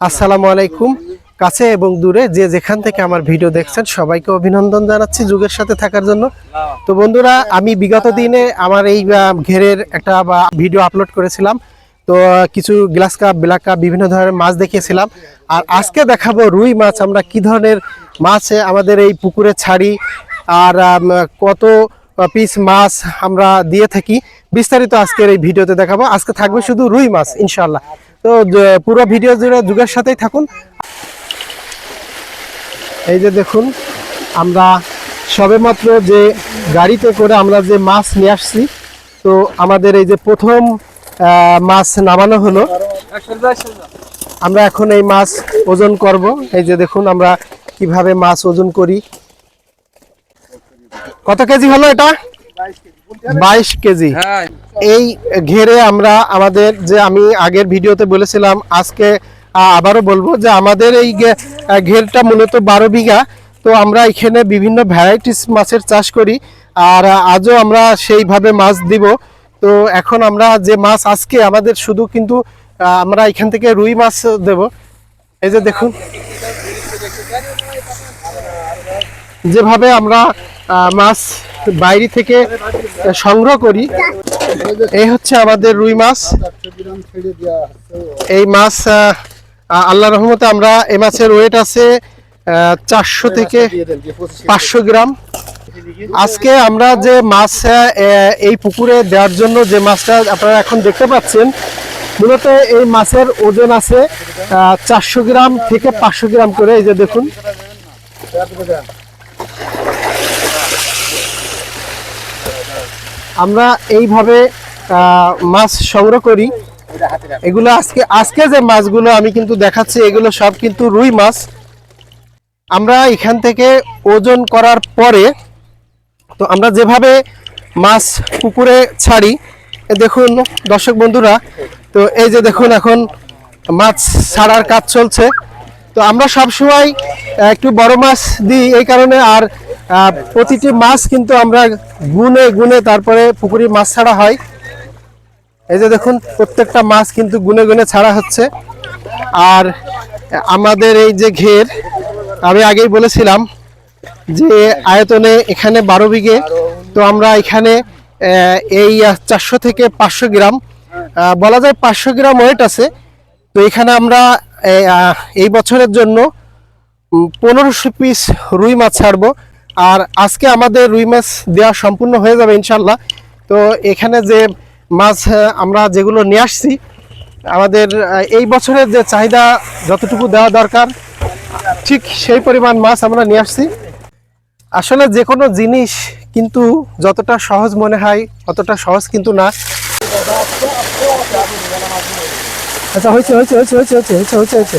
আসসালামু আলাইকুম। কাছে এবং দূরে যে যেখান থেকে আমার ভিডিও দেখছেন, সবাইকে অভিনন্দন জানাচ্ছি যুগের সাথে থাকার জন্য। তো বন্ধুরা, আমি বিগত দিনে আমার এই ঘেরের একটা ভিডিও আপলোড করেছিলাম। তো কিছু গ্লাস কাপ ব্ল্যাক কাপ, বিভিন্ন ধরনের মাছ দেখিয়েছিলাম। আর আজকে দেখাবো রুই মাছ, আমরা কি ধরনের মাছ, আমাদের এই পুকুরে ছাড়ি, আর কত পিস, মাছ আমরা দিয়ে থাকি। বিস্তারিত আজকের এই ভিডিওতে দেখাবো। আজকে থাকবে শুধু রুই মাছ ইনশাল্লাহ তো পুরো ভিডিও জুড়ে যুগের সাথেই থাকুন। এই যে দেখুন, আমরা সবেমাত্র যে গাড়িতে করে আমরা যে মাছ নিয়ে আসছি, তো আমাদের এই যে প্রথম মাছ নামানো হলো। আমরা এখন এই মাছ ওজন করব। এই যে দেখুন, আমরা কীভাবে মাছ ওজন করি। কত কেজি হলো এটা? বাইশ কেজি। এই ঘেরে আমরা আমাদের যে আমি আগের ভিডিওতে বলেছিলাম আজকে আবারও বলব যে আমাদের এই ঘেরটা মূলত বারো বিঘা। তো আমরা এখানে বিভিন্ন ভ্যারাইটিস মাছের চাষ করি আর আজও আমরা সেইভাবে মাছ দিব। তো এখন আমরা যে মাছ আজকে আমাদের শুধু কিন্তু আমরা এখান থেকে রুই মাছ দেব। এই যে দেখুন। যেভাবে আমরা মাছ বাইরে থেকে সংগ্রহ করি। এই হচ্ছে আমাদের রুই মাছ। এই মাছ আল্লাহ রহমতে আমরা এই মাছের ওয়েট আছে চারশো থেকে পাঁচশো গ্রাম। আজকে আমরা যে মাছ এই পুকুরে দেওয়ার জন্য যে মাছটা আপনারা এখন দেখতে পাচ্ছেন, মূলত এই মাছের ওজন আছে চারশো গ্রাম থেকে পাঁচশো গ্রাম করে। এই যে দেখুন। আমরা এইভাবে মাছ সংগ্রহ করি। এগুলো আজকে আজকে যে মাছগুলো আমি কিন্তু দেখাচ্ছি, এগুলো সব কিন্তু রুই মাছ। আমরা এখান থেকে ওজন করার পরে, তো আমরা যেভাবে মাছ পুকুরে ছাড়ি দেখুন দর্শক বন্ধুরা, তো এই যে দেখুন এখন মাছ ছাড়ার কাজ চলছে। তো আমরা সব সময় একটু বড় মাছ দিই এই কারণে, আর প্রতিটি মাছ কিন্তু আমরা গুনে গুনে তারপরে পুকুরে মাছ ছাড়া হয়। এই যে দেখুন প্রত্যেকটা মাছ কিন্তু গুনে গুনে ছাড়া হচ্ছে। আর আমাদের এই যে ঘের আমি আগেই বলেছিলাম যে আয়তনে এখানে বারো বিঘে। তো আমরা এখানে এই চারশো থেকে পাঁচশো গ্রাম বলা যায় পাঁচশো গ্রাম ওয়েট আছে। তো এখানে আমরা এই, বছরের জন্য পনেরোশো পিস রুই মাছ ছাড়বো। আর আজকে আমাদের রুই মাছ দেওয়া সম্পূর্ণ হয়ে যাবে ইনশাল্লাহ তো এখানে যে মাছ আমরা যেগুলো নিয়ে আসছি, আমাদের এই বছরের যে চাহিদা যতটুকু দেওয়া দরকার, ঠিক সেই পরিমাণ মাছ আমরা নিয়ে আসছি। আসলে যে কোনো জিনিস কিন্তু যতটা সহজ মনে হয়, অতটা সহজ কিন্তু না। আচ্ছা হয়েছে হয়েছে হয়েছে হয়েছে হয়েছে হয়েছে হয়েছে।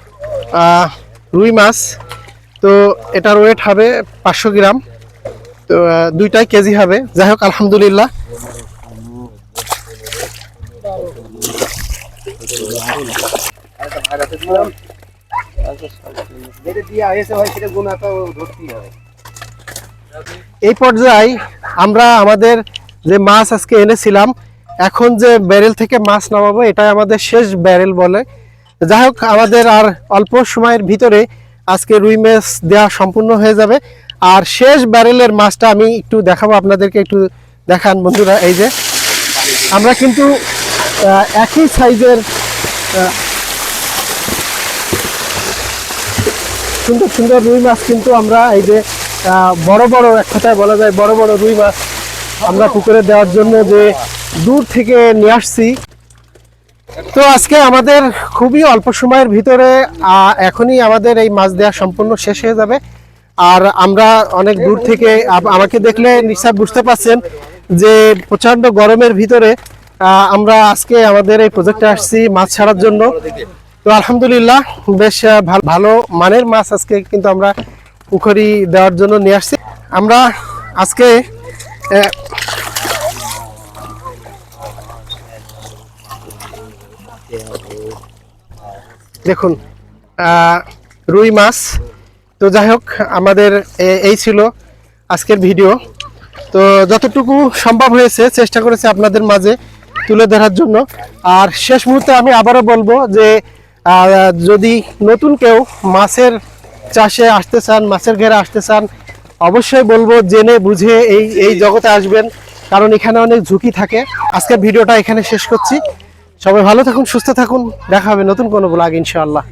রুই মাছ, তো এটার ওয়েট হবে পাঁচশো গ্রাম। তো দুইটাই কেজি হবে। যাই হোক, আলহামদুলিল্লাহ। এই পর্যায়ে আমরা আমাদের যে মাছ আজকে এনেছিলাম, এখন যে ব্যারেল থেকে মাছ নামাবো, এটাই আমাদের শেষ ব্যারেল বলে। যাই হোক আমাদের আর অল্প সময়ের ভিতরে আজকে রুই মাছ দেওয়া সম্পূর্ণ হয়ে যাবে। আর শেষ ব্যারেলের মাছটা আমি একটু দেখাবো, আপনাদেরকে একটু দেখান বন্ধুরা, এই যে। আমরা কিন্তু একই সাইজের সুন্দর সুন্দর রুই মাছ কিন্তু আমরা এই যে বড় বড়, এক কথায় বলা যায় বড় বড় রুই মাছ আমরা পুকুরে দেওয়ার জন্য যে দূর থেকে নিয়ে আসছি। তো আজকে আমাদের খুবই অল্প সময়ের ভিতরে এখনই আমাদের এই মাছ দেওয়া সম্পূর্ণ শেষ হয়ে যাবে। আর আমরা অনেক দূর থেকে আমাকে দেখলে নিশ্চয় বুঝতে পারছেন যে প্রচণ্ড গরমের ভিতরে আমরা আজকে আমাদের এই প্রজেক্টে আসছি মাছ ছাড়ার জন্য। তো আলহামদুলিল্লাহ, বেশ ভালো মানের মাছ আজকে কিন্তু আমরা পুকুরি দেওয়ার জন্য নিয়ে আসছি। আমরা আজকে দেখুন রুই মাছ। তো যাই হোক, আমাদের এই ছিল আজকের ভিডিও। তো যতটুকু সম্ভব হয়েছে, চেষ্টা করেছি আপনাদের মাঝে তুলে ধরার জন্য। আর শেষ মুহূর্তে আমি আবারও বলব যে যদি নতুন কেউ মাছের চাষে আসতে চান, মাছের ঘেরে আসতে চান, অবশ্যই বলব জেনে বুঝে এই এই জগতে আসবেন। কারণ এখানে অনেক ঝুঁকি থাকে। আজকের ভিডিওটা এখানে শেষ করছি। সবাই ভালো থাকুন সুস্থ থাকুন। দেখা হবে নতুন কোনো ব্লগ ইনশাআল্লাহ।